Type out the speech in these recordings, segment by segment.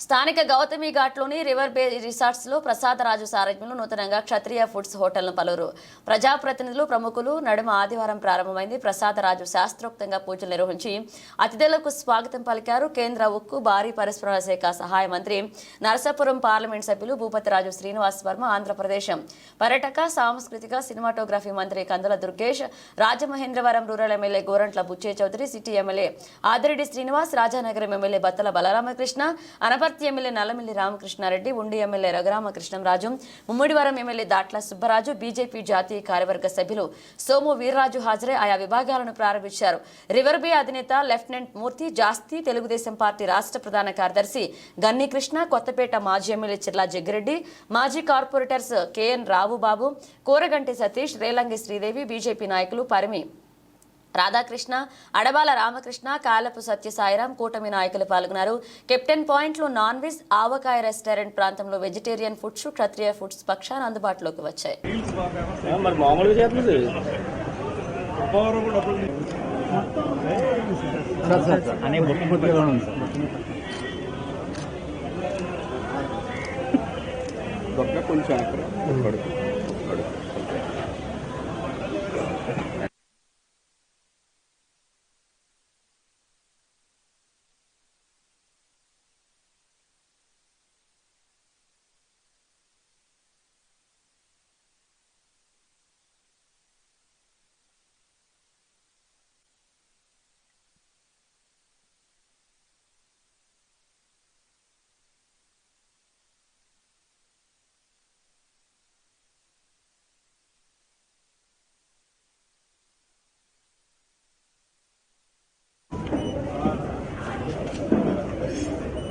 స్థానిక గౌతమి ఘాట్లోని river bay రిసార్ట్స్లో ప్రసాదరాజు సారథ్యంలో నూతనంగా క్షత్రియ ఫుడ్స్ హోటల్ను పలువురు ప్రజాప్రతినిధులు ప్రముఖులు నడుమ ఆదివారం ప్రారంభమైంది. ప్రసాదరాజు శాస్త్రోక్తంగా పూజలు నిర్వహించి అతిథులకు స్వాగతం పలికారు. కేంద్ర ఉక్కు భారీ పరిశ్రమల శాఖ సహాయ మంత్రి నరసాపురం పార్లమెంట్ సభ్యులు భూపతిరాజు శ్రీనివాస్ వర్మ ఆంధ్రప్రదేశ్ పర్యటక సాంస్కృతిక సినిమాటోగ్రఫీ మంత్రి Kandula Durgesh Rajamahendravaram rural MLA Gorantla Butche Chowdary city MLA Adireddy Srinivas Rajanagaram MLA Battala Balaramakrishna Anaparthi MLA Nallamilli Ramakrishnareddy Undi MLA Raghuramakrishnamraju Mummidivaram MLA Datla Subbaraju BJP జాతీయ కార్యవర్గ సభ్యులు సోము వీర్రాజు హాజరై ఆయా విభాగాలను ప్రారంభించారు. రివర్ బే అధినేత lieutenant Murthy జాస్తి Telugu Desam party రాష్ట్ర ప్రధాన కార్యదర్శి గన్ని కృష్ణ కొత్తపేట మాజీ ఎమ్మెల్యే చిర్లా జగ్గిరెడ్డి మాజీ corporators K N Raobabu Koraganti Satish Relangi Sridevi BJP నాయకులు పరిమి రాధాకృష్ణ అడబాల రామకృష్ణ కాలపు సత్యసాయిరాం కూటమి నాయకులు పాల్గొన్నారు. కెప్టెన్ పాయింట్లో నాన్ వెజ్ ఆవకాయ రెస్టారెంట్ ప్రాంతంలో వెజిటేరియన్ ఫుడ్స్ క్షత్రియ ఫుడ్స్ పక్షాన అందుబాటులోకి వచ్చాయి. ఆ,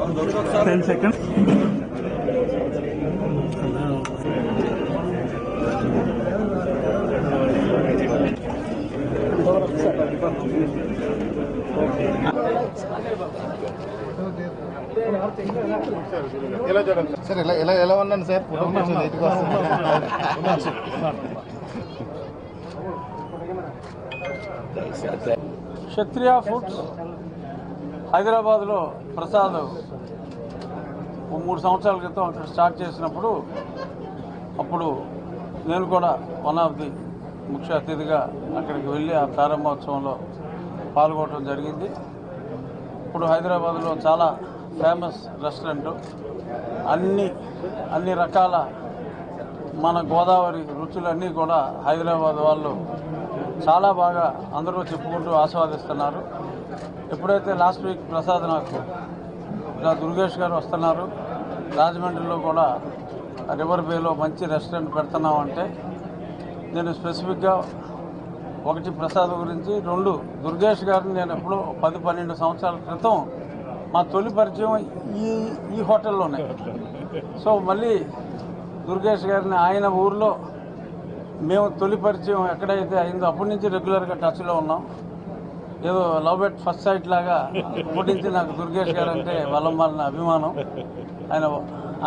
10 seconds. సార్ ఎలా ఎలా ఎలా ఉన్నాను సార్ కుటుంబం ఇంటికి వస్తున్నాను క్షత్రియ ఫుడ్స్ హైదరాబాద్లో ప్రసాద్ మూడు సంవత్సరాల క్రితం అక్కడ స్టార్ట్ చేసినప్పుడు అప్పుడు నేను కూడా వన్ ఆఫ్ ది ముఖ్య అతిథిగా అక్కడికి వెళ్ళి ఆ ప్రారంభోత్సవంలో పాల్గొనడం జరిగింది. ఇప్పుడు హైదరాబాద్లో చాలా ఫేమస్ రెస్టారెంట్. అన్ని అన్ని రకాల మన గోదావరి రుచులన్నీ కూడా హైదరాబాద్ వాళ్ళు చాలా బాగా అందరూ చెప్పుకుంటూ ఆస్వాదిస్తున్నారు. ఎప్పుడైతే లాస్ట్ వీక్ ప్రసాద్ నాకు ఇలా దుర్గేష్ గారు వస్తున్నారు రాజమండ్రిలో కూడా రివర్ బేలో మంచి రెస్టారెంట్ పెడుతున్నామంటే నేను స్పెసిఫిక్గా ఒకటి ప్రసాద్ గురించి రెండు దుర్గేష్ గారిని నేను ఎప్పుడో పది పన్నెండు సంవత్సరాల క్రితం మా తొలి పరిచయం ఈ ఈ హోటల్లోనే. సో మళ్ళీ దుర్గేష్ గారిని ఆయన ఊర్లో మేము తొలి పరిచయం ఎక్కడైతే అయిందో అప్పటి నుంచి రెగ్యులర్గా టచ్లో ఉన్నాం. ఏదో లవ్ ఎట్ ఫస్ట్ సైట్ లాగా అప్పటి నుంచి నాకు దుర్గేష్ గారు అంటే వల్లమాలిన అభిమానం. ఆయన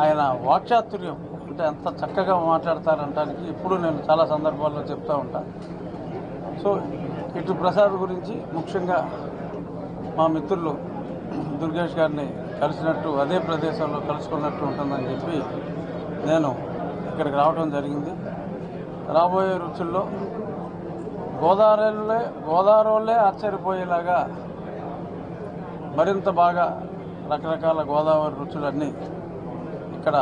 ఆయన వాక్చాతుర్యం అంటే ఎంత చక్కగా మాట్లాడతారంటానికి ఇప్పుడు నేను చాలా సందర్భాల్లో చెప్తూ ఉంటాను సో ఇటు ప్రసాద్ గురించి ముఖ్యంగా మా మిత్రులు దుర్గేష్ గారిని కలిసినట్టు అదే ప్రదేశంలో కలుసుకున్నట్టు ఉంటుందని చెప్పి నేను ఇక్కడికి రావడం జరిగింది. రాబోయే రుచుల్లో గోదావరిలో గోదావరిలో ఆశ్చర్యపోయేలాగా మరింత బాగా రకరకాల గోదావరి రుచులన్నీ ఇక్కడ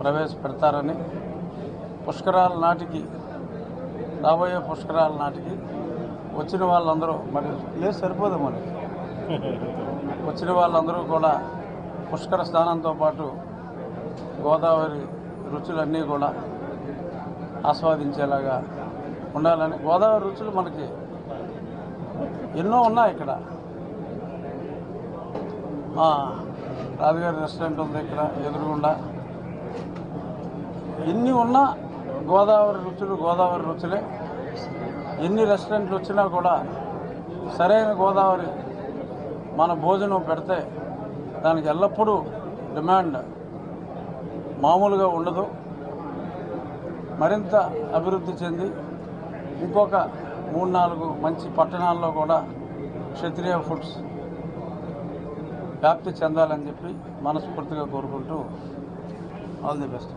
ప్రవేశపెడతారని పుష్కరాల నాటికి రాబోయే పుష్కరాల నాటికి వచ్చిన వాళ్ళందరూ మరి లేదు సరిపోదు మనకి. వచ్చిన వాళ్ళందరూ కూడా పుష్కర స్నానంతో పాటు గోదావరి రుచులన్నీ కూడా ఆస్వాదించేలాగా ఉండాలని గోదావరి రుచులు మనకి ఎన్నో ఉన్నాయి ఇక్కడ. రాజుగారి రెస్టారెంట్ ఉంది ఇక్కడ ఎదురుగుండా. ఎన్ని ఉన్నా గోదావరి రుచులు గోదావరి రుచులే. ఎన్ని రెస్టారెంట్లు వచ్చినా కూడా సరైన గోదావరి మన భోజనం పెడితే దానికి ఎల్లప్పుడూ డిమాండ్ మామూలుగా ఉండదు. మరింత అభివృద్ధి చెంది ఇంకొక మూడు నాలుగు మంచి పట్టణాల్లో కూడా క్షత్రియ ఫుడ్స్ వ్యాప్తి చెందాలని చెప్పి మనస్ఫూర్తిగా కోరుకుంటూ ఆల్ ది బెస్ట్.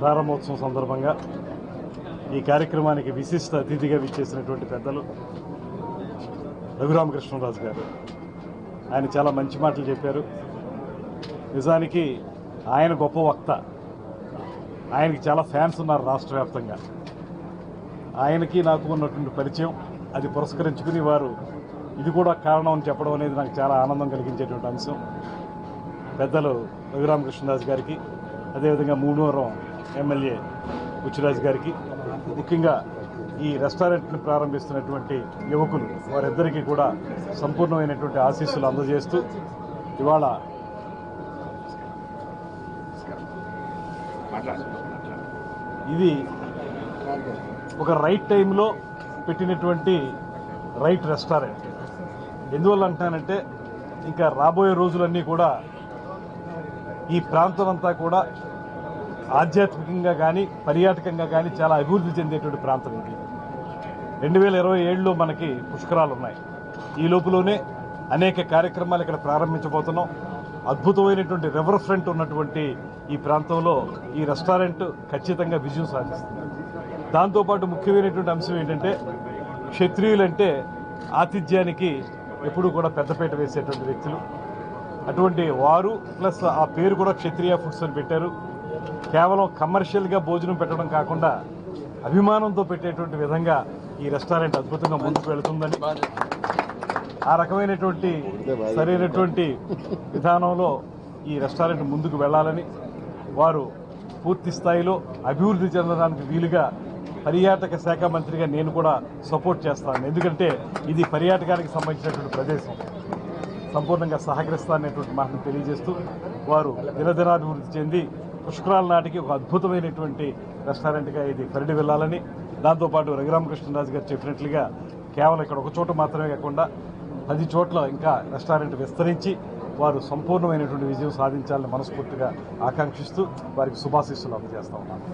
ప్రారంభోత్సవం సందర్భంగా ఈ కార్యక్రమానికి విశిష్ట అతిథిగా విచ్చేసినటువంటి పెద్దలు రఘురామకృష్ణరాజు గారు. ఆయన చాలా మంచి మాటలు చెప్పారు. నిజానికి ఆయన గొప్ప వక్త. ఆయనకి చాలా ఫ్యాన్స్ ఉన్నారు రాష్ట్ర వ్యాప్తంగా. ఆయనకి నాకు ఉన్నటువంటి పరిచయం అది పురస్కరించుకుని వారు ఇది కూడా కారణం అని చెప్పడం అనేది నాకు చాలా ఆనందం కలిగించేటువంటి అంశం. పెద్దలు రఘురామకృష్ణరాజు గారికి అదేవిధంగా మూడవరం ఎమ్మెల్యే బుచ్చిరాజు గారికి ముఖ్యంగా ఈ రెస్టారెంట్ని ప్రారంభిస్తున్నటువంటి యువకులు వారిద్దరికీ కూడా సంపూర్ణమైనటువంటి ఆశీస్సులు అందజేస్తూ ఇవాళ ఇది ఒక రైట్ టైంలో పెట్టినటువంటి రైట్ రెస్టారెంట్ ఎందువల్ల అంటానంటే ఇంకా రాబోయే రోజులన్నీ కూడా ఈ ప్రాంతం అంతా కూడా ఆధ్యాత్మికంగా కానీ పర్యాటకంగా కానీ చాలా అభివృద్ధి చెందేటువంటి ప్రాంతం ఇది. రెండు వేల ఇరవై ఏడులో మనకి పుష్కరాలు ఉన్నాయి ఈ లోపులోనే అనేక కార్యక్రమాలు ఇక్కడ ప్రారంభించబోతున్నాం. అద్భుతమైనటువంటి రివర్ ఫ్రంట్ ఉన్నటువంటి ఈ ప్రాంతంలో ఈ రెస్టారెంట్ ఖచ్చితంగా విజయం సాధిస్తుంది. దాంతోపాటు ముఖ్యమైనటువంటి అంశం ఏంటంటే క్షత్రియులంటే ఆతిథ్యానికి ఎప్పుడూ కూడా పెద్దపేట వేసేటువంటి వ్యక్తులు. అటువంటి వారు ప్లస్ ఆ పేరు కూడా క్షత్రియ ఫుడ్స్ అని పెట్టారు. కేవలం కమర్షియల్గా భోజనం పెట్టడం కాకుండా అభిమానంతో పెట్టేటువంటి విధంగా ఈ రెస్టారెంట్ అద్భుతంగా ముందుకు వెళుతుందని ఆ రకమైనటువంటి సరైనటువంటి విధానంలో ఈ రెస్టారెంట్ ముందుకు వెళ్ళాలని వారు పూర్తి స్థాయిలో అభివృద్ధి చెందడానికి వీలుగా పర్యాటక శాఖ మంత్రిగా నేను కూడా సపోర్ట్ చేస్తాను. ఎందుకంటే ఇది పర్యాటకానికి సంబంధించినటువంటి ప్రదేశం. సంపూర్ణంగా సహకరిస్తాననేటువంటి మాటను తెలియజేస్తూ వారు దినదినాభివృద్ధి చెంది పుష్కరాల నాటికి ఒక అద్భుతమైనటువంటి రెస్టారెంట్గా ఇది పరిడి వెళ్ళాలని. దాంతోపాటు రఘురామకృష్ణరాజు గారు చెప్పినట్లుగా కేవలం ఇక్కడ ఒక చోట మాత్రమే కాకుండా పది చోట్ల ఇంకా రెస్టారెంట్ విస్తరించి వారు సంపూర్ణమైనటువంటి విజయం సాధించాలని మనస్ఫూర్తిగా ఆకాంక్షిస్తూ వారికి శుభాశీస్సులు అందజేస్తా ఉన్నాను.